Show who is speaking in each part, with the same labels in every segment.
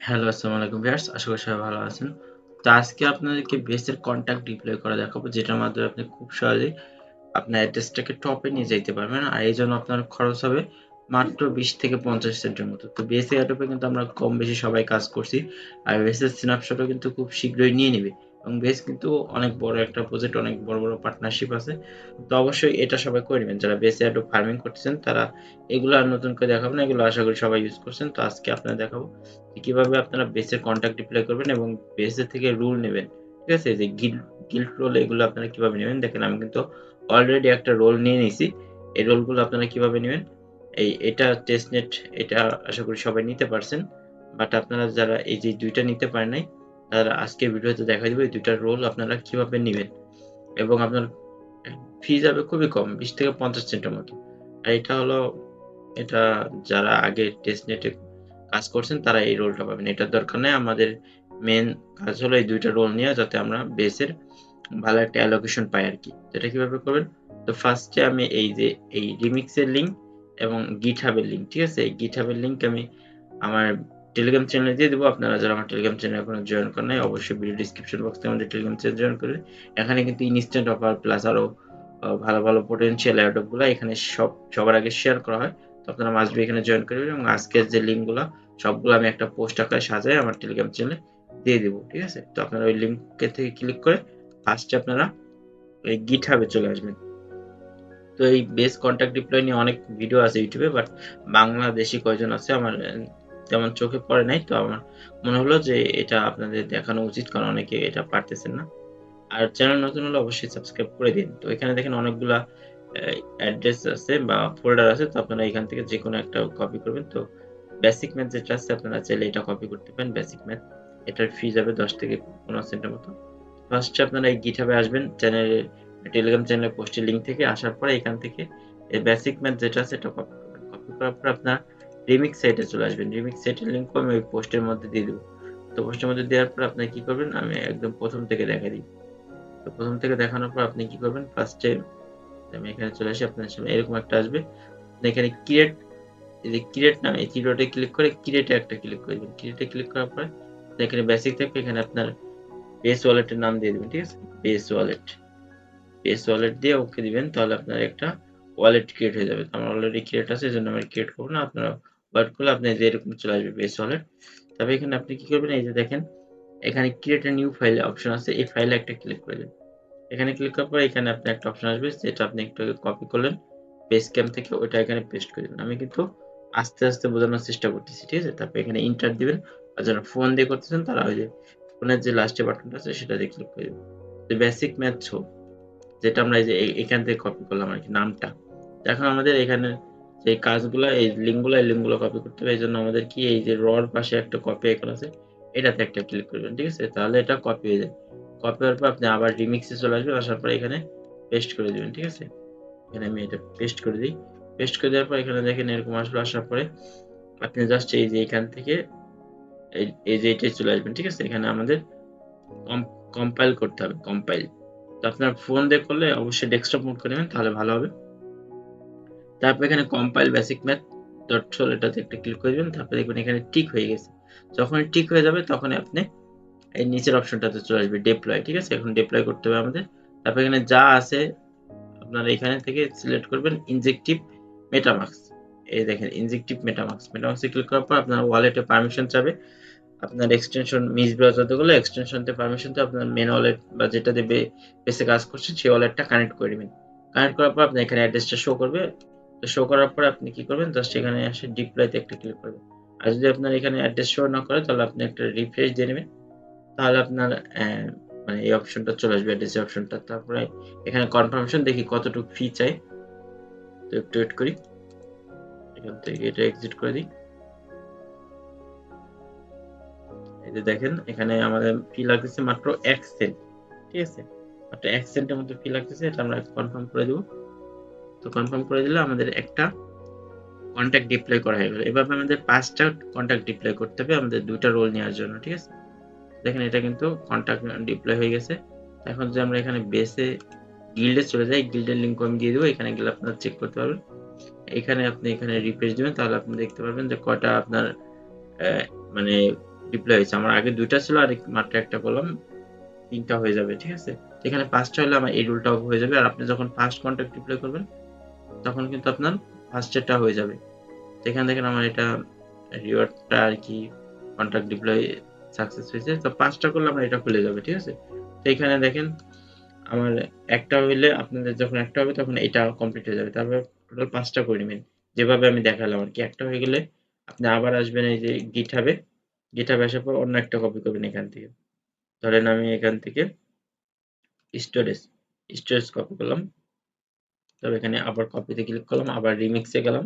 Speaker 1: Hello, আসসালামু আলাইকুম viewers. আশা করি সবাই ভালো আছেন। তো আজকে আপনাদেরকে বেসের কন্ট্যাক্ট ডিপ্লয় করা দেখাবো, যেটার মাধ্যমে আপনি খুব সহজেই আপনার অ্যাড্রেসটাকে টপে নিয়ে যেতে পারবেন। আর এই জন্য আপনার খরচ হবে মাত্র ২০ থেকে ৫০ সেন্টের মতো। তো বেসে অ্যাডপে কিন্তু আমরা কম বেশি সবাই কাজ করছি। আর বেসের স্ন্যাপশটও কিন্তু খুব শীঘ্রই নিয়ে নিবে। এবং বেস কিন্তু অনেক বড় একটা প্রজেক্ট, অনেক বড়, বড় পার্টনারশিপ আছে। তো অবশ্যই এটা সবাই করে নেবেন যারা বেস এয়ারড্রপ ফার্মিং করতেছেন তারা এগুলো আর নতুন করে দেখাবো না। এগুলো আশা করি সবাই ইউজ করছেন। তো আজকে আপনাদের দেখাবো কীভাবে আপনারা বেসের কন্ট্যাক্ট ডিপ্লয় করবেন এবং বেসের থেকে রুল নেবেন। ঠিক আছে? যে গিল গিল্ড রোল এগুলো আপনারা কীভাবে নেবেন? দেখেন আমি কিন্তু অলরেডি একটা রোল নিয়ে নিয়েছি এই রোলগুলো আপনারা কীভাবে নিবেন? এই এটা টেস্টনেট এটা আশা করি সবাই নিতে পারছেন। বাট আপনারা যারা এই যে দুইটা নিতে পারেন নাই, তারা আজকের ভিডিওতে দেখাই দিব এই ২ রোল আপনারা কীভাবে নেবেন এবং আপনার ফি যাবে খুবই কম ২০ থেকে ৫০ সেন্টের মতো। আর এটা হলো, এটা যারা আগে টেস্টনেটে কাজ করছেন, তারা এই রোলটা পাবেন। এটার দরকার নেই, আমাদের মেন কাজ হলো এই দুইটা রোল নিয়ে যাতে আমরা বেসের ভালো একটা অ্যালোকেশন পাই আর কি এটা কীভাবে করবেন? তো ফার্স্টে আমি এই যে, এই রিমিক্সের লিঙ্ক এবং গিট হাবের লিঙ্ক ঠিক আছে? এই GitHub এর লিংক আমি আমার টেলিগ্রাম চ্যানেলে দিয়ে দেব। আপনারা যারা আমার টেলিগ্রাম চ্যানেলে এখনও জয়েন করেন নাই, অবশ্যই ভিডিও ডেসক্রিপশন বক্সে আমাদের টেলিগ্রাম চ্যানেল জয়েন করবেন। এখানে কিন্তু ইনস্ট্যান্ট অফার প্লাস আরও আ ভালো, ভালো পটেনশিয়াল এয়ারড্রপগুলা এখানে সব সবার আগে শেয়ার করা হয়। তো আপনারা মাস্ট বি এখানে জয়েন করবেন এবং আজকের যে লিংকগুলা সবগুলো আমি একটা পোস্ট আকারে সাজাই আমার টেলিগ্রাম চ্যানেলে দিয়ে দেবো ঠিক আছে? তো আপনারা ওই লিংকে থেকে ক্লিক করে ফার্স্টে আপনারা এই GitHub এ চলে আসবেন। তো এই বেস কন্ট্যাক্ট ডিপ্লয় নিয়ে অনেক ভিডিও আছে ইউটিউবে বাট বাংলাদেশি কয়জন আছে আমার তেমন চোখে পড়ে নাই। তো আমার মনে হলো যে এটা আপনাদের দেখানো উচিত, কারণ অনেকে এটা পারতেছেন না। আর চ্যানেল নতুন হলে অবশ্যই সাবস্ক্রাইব করে দিন। তো এখানে দেখেন অনেকগুলা অ্যাড্রেস আছে বা ফোল্ডার আছে। তো আপনারা এখান থেকে যেকোনো একটা কপি করবেন। তো বেসিক ম্যাথ যেটা আছে, আপনারা চাইলে এটা কপি করতে পারেন বেসিক ম্যাথ। এটার ফি যাবে ১০ থেকে ১৫ সেন্টের মতো। ফার্স্টে আপনারা এই এ আসবেন চ্যানেলে টেলিগ্রাম চ্যানেলের পোস্টের লিংক থেকে আসার পরে এখান থেকে এই বেসিক ম্যাথ যেটা আছে, এটা কপি করবেন। কপি করার পর আপনার রিমিক্স সাইটে চলে আসবেন। রিমিক্স সাইটের লিংকও আমি ওই পোস্টের মধ্যে দিয়ে দেবো তো পোস্টের মধ্যে দেওয়ার পর আপনারা কি করবেন? আমি একদম প্রথম থেকে দেখাই দিই। তো প্রথম থেকে দেখানোর পর আপনি কি করবেন? ফার্স্টে আমি এখানে চলে আসি, আপনার সামনে এরকম একটা আসবে। আপনি এখানে ক্রিয়েট এই যে ক্রিয়েট নামে, এই থ্রি ডটে ক্লিক করে ক্রিয়েট একটা ক্লিক করে দিবেন। ক্রিয়েট ক্লিক করার পরে এখানে বেসিক থাকবে, এখানে আপনার বেস ওয়ালেটের নাম দিয়ে দিবেন। ঠিক আছে? Base wallet. বেস ওয়ালেট দিয়ে ওকে দিবেন, তাহলে আপনার একটা ওয়ালেট ক্রিয়েট হয়ে যাবে। আমার অলরেডি ক্রিয়েট আছে এই জন্য আমি ক্রিয়েট করব না। আপনারা করলে আপনি যে এরকম চলে আসবে বেস ওয়ালেট। তবে এখানে আপনি কি করবেন? এই যে দেখেন এখানে create a new file option আছে। এই ফাইলে একটা ক্লিক করে দিবেন। এখানে ক্লিক করার পর এখানে আপনি একটা অপশন আসবে যেটা আপনি একটু কপি করলেন বেস ক্যাম্প থেকে ওইটা এখানে পেস্ট করে দিবেন। আমি কিন্তু আস্তে, আস্তে বোঝানোর চেষ্টা করতেছি। ঠিক আছে? তারপর এখানে ইন্টার দিবেন। আর যারা ফোন দিয়ে করতেছেন তারা ওই যে ফোনের যে লাস্টে বাটনটা আছে সেটা দিয়ে ক্লিক করে দিবেন। তো বেসিক ম্যাথ যেটা আমরা এই যে এখান থেকে কপি করলাম আর কি নামটা। এখন আমাদের এখানে যে কাজগুলা, এই লিঙ্কগুলা, এই লিঙ্কগুলো কপি করতে হবে। এজন্য আমাদের কি, এই যে র এর পাশে একটা কপি আইকন আছে। এটাতে একটা ক্লিক করবেন। ঠিক আছে? তাহলে এটা কপি হয়ে যায়। কপি হওয়ার পর আপনি আবার রিমিক্সে চলে আসবেন। আসার পর এখানে পেস্ট করে দিবেন। ঠিক আছে? এখানে আমি এটা পেস্ট করে দিই পেস্ট করে দেওয়ার পর এখানে দেখেন এরকম আসবে। আসার পরে আপনি জাস্ট এই যে এখান থেকে এই এই যে এটাই চলে আসবেন। ঠিক আছে? এখানে আমাদের কম কম্পাইল করতে হবে। কম্পাইল। তো আপনার ফোন দিয়ে করলে অবশ্যই ডেস্কটপ মোড করে নেবেন, তাহলে ভালো হবে। তারপর এখানে কম্পাইল বেসিক ম্যাথ ডট এটাতে একটা ক্লিক করে দিবেন। তারপর দেখবেন এখানে টিক হয়ে গেছে। যখন টিক হয়ে যাবে, তখনই আপনি এই নিচের অপশনটাতে চলে আসবে ডিপ্লয়। ঠিক আছে? এখন ডিপ্লয় করতে হবে আমাদের। তারপর এখানে যা আছে, আপনারা এখানে থেকে সিলেক্ট করবেন ইনজেক্টিভ মেটামাস্ক। এই দেখেন ইনজেক্টিভ। মেটামাস্ক এ ক্লিক করার পর আপনার ওয়ালেটে পারমিশন চাবে। আপনার এক্সটেনশন মিস ব্রাউজার করলে এক্সটেনশনতে পারমিশন তো আপনার মেন ওয়ালেট বা যেটা দেবে বেসে কাজ করছেন সেই ওয়ালেটটা কানেক্ট করে দিবেন। কানেক্ট করার পর আপনার এখানে অ্যাড্রেসটা শো করবে। তো শো করার পরে আপনি কি করবেন? জাস্ট এখানে এসে ডিপ্লয় তে একটা ক্লিক করবেন। আর যদি আপনার এখানে অ্যাড্রেস শো না করে, তাহলে আপনি একটা রিফ্রেশ দিয়ে নেবেন। তাহলে আপনার মানে এই অপশনটা চলে আসবে অ্যাড্রেস অপশনটা। তারপরে এখানে কনফার্মেশন দেখি কতটুকু ফি চাই। তো একটু ওয়েট করি। এখান থেকে এটা এক্সিট করে দিই। এই যে দেখেন, এখানে আমাদের ফি লাগতেছে মাত্র এক সেন্ট। ঠিক আছে? মাত্র ১ সেন্টের মতো ফি লাগতেছে। এটা আমরা কনফার্ম করে দেব। তো কনফার্ম করে দিলে আমাদের একটা কনট্যাক্ট ডিপ্লয় করা হয়ে গেল। এভাবে আমাদের ৫ টা কনট্যাক্ট ডিপ্লয় করতে হবে আমাদের ২ টা রোল নেওয়ার জন্য। ঠিক আছে? দেখেন এটা কিন্তু কনট্যাক্ট ডিপ্লয় হয়ে গেছে। এখন যদি আমরা এখানে বেসে গিল্ডে চলে যাই, গিল্ডের লিংকও আমি দিয়ে দেবো এখানে গেলে আপনারা চেক করতে পারবেন। এখানে আপনি এখানে রিফ্রেশ দেবেন তাহলে আপনি দেখতে পারবেন যে কটা আপনার মানে ডিপ্লয় হয়েছে আমার আগে দুইটা ছিল আর মাত্র একটা করলাম তিনটা হয়ে যাবে ঠিক আছে এখানে পাঁচটা হলে আমার এই রুলটাও হয়ে যাবে আর আপনি যখন ফার্স্ট কন্ট্যাক্ট ডিপ্লয় করবেন তখন কিন্তু আপনার ফার্স্ট ফার্স্টেরটা হয়ে যাবে। এখানে দেখেন আমার এটা রিওয়ার্ডটা আর কি কন্ট্যাক্ট ডিপ্লয় সাকসেস হয়েছে। তো পাঁচটা করলে আমার এটা খুলে যাবে, ঠিক আছে? তো এখানে দেখেন, আমার একটা হইলে আপনাদের যখন একটা হবে তখন এটা কমপ্লিট হয়ে যাবে। তারপর টোটাল পাঁচটা করে নেবেন। যেভাবে আমি দেখালাম আর কি। একটা হয়ে গেলে আপনি আবার আসবেন এই যে গিট হবে গিট হবে আসার পর অন্য একটা কপি করবেন এখান থেকে। ধরেন আমি এখান থেকে স্টোরেজ স্টোরেজ কপি করলাম। তবে এখানে আবার কপিতে ক্লিক করলাম, আবার রিমিক্সে গেলাম।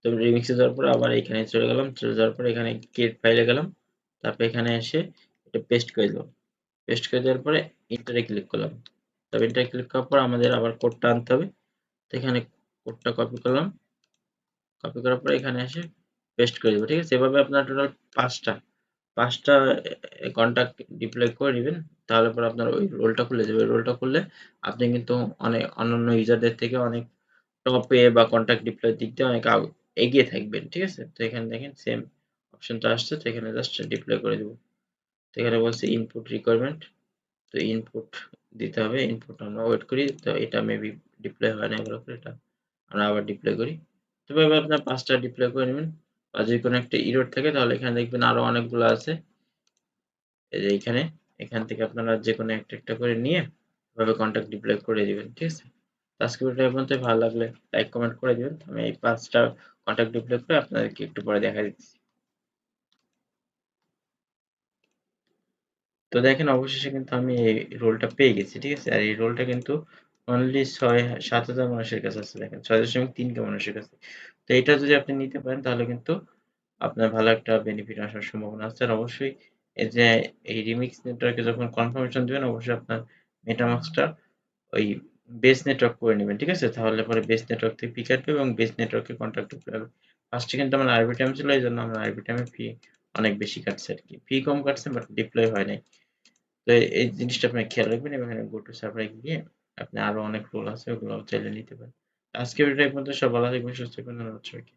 Speaker 1: তো রিমিক্সে যাওয়ার পর আবার এখানে চলে গেলাম, চলে যাওয়ার পর এখানে গেট ফাইলে গেলাম। তারপর এখানে এসে এটা পেস্ট করে দিলাম। পেস্ট করে দেওয়ার পরে ইন্টারে ক্লিক করলাম। তবে ইন্টারে ক্লিক করার পর আমাদের আবার কোডটা আনতে হবে। তো এখানে কোডটা কপি করলাম। কপি করার পরে এখানে এসে পেস্ট করে দেবো, ঠিক আছে? এভাবে আপনার টোটাল পাঁচটা পাঁচটা কন্ট্যাক্ট ডিপ্লয় করে নেবেন, তাহলে পরে আপনার ওই রোলটা খুলে যাবে। রোলটা খুললে আপনি কিন্তু অনেক, অন্যান্য ইউজারদের থেকে অনেক টপে বা কন্ট্যাক্ট ডিপ্লয়ের দিক দিয়ে অনেক এগিয়ে থাকবেন, ঠিক আছে? তো এখানে দেখেন সেম অপশনটা আসছে, তো এখানে জাস্ট ডিপ্লয় করে দেবো। তো এখানে বলছে ইনপুট রিকোয়ারমেন্ট তো ইনপুট দিতে হবে ইনপুট আমরা ওয়েট করি, তো এটা মেবি ডিপ্লয় হয় না এগুলো এটা আমরা আবার ডিপ্লয় করি। তো এভাবে আপনার পাঁচটা ডিপ্লয় করে নেবেন। বা যদি কোনো একটা ইরোড থাকে, তাহলে এখানে দেখবেন আরও অনেকগুলো আছে। এই যে এখানে, এখান থেকে আপনারা যে কোনো একটা একটা করে নিয়ে এভাবে কন্ট্যাক্ট ডিপ্লয় করে দিবেন, ঠিক আছে? আজকে ভিডিওটা এই পর্যন্ত ভালো লাগলে লাইক কমেন্ট করে দিবেন। আমি এই পাঁচটা কন্ট্যাক্ট ডিপ্লয় করে আপনাদেরকে একটু পরে দেখা দিচ্ছি। তো দেখেন, অবশেষে কিন্তু আমি এই রোলটা পেয়ে গেছি, ঠিক আছে? আর এই রোলটা কিন্তু অনলি ছয়, সাত হাজার মানুষের কাছে আছে, দেখেন। ছয় দশমিক তিন কে মানুষের কাছে। তো এটা যদি আপনি নিতে পারেন, তাহলে কিন্তু আপনার ভালো একটা বেনিফিট আসার সম্ভাবনা আছে। আর অবশ্যই এই যে, এই রিমিক্স নেটওয়ার্কে যখন কনফার্মেশন দিবেন, অবশ্যই আপনার মেটামাক্সটা ওই বেস নেটওয়ার্ক করে নেবেন, ঠিক আছে? তাহলে পরে বেস নেটওয়ার্ক থেকে পি কাটবে এবং বেস নেটওয়ার্কে কন্ট্যাক্ট করতে হবে। ফার্স্টে কিন্তু আমার আরবি টাইম ছিল এই জন্য আমার আরবি টাইমে ফি অনেক বেশি কাটছে আর কি। ফি কম কাটছে বাট ডিপ্লয় হয় নাই। তো এই জিনিসটা আপনি খেয়াল রাখবেন এবং এখানে গো টু সার্ভারে গিয়ে আপনি আরও অনেক রোল আছে, ওগুলো চাইলে নিতে পারেন। আজকে ভিডিও এই পর্যন্ত। সব ভালো থাকবেন, সুস্থ থাকবেন, ধন্যবাদ সবাইকে।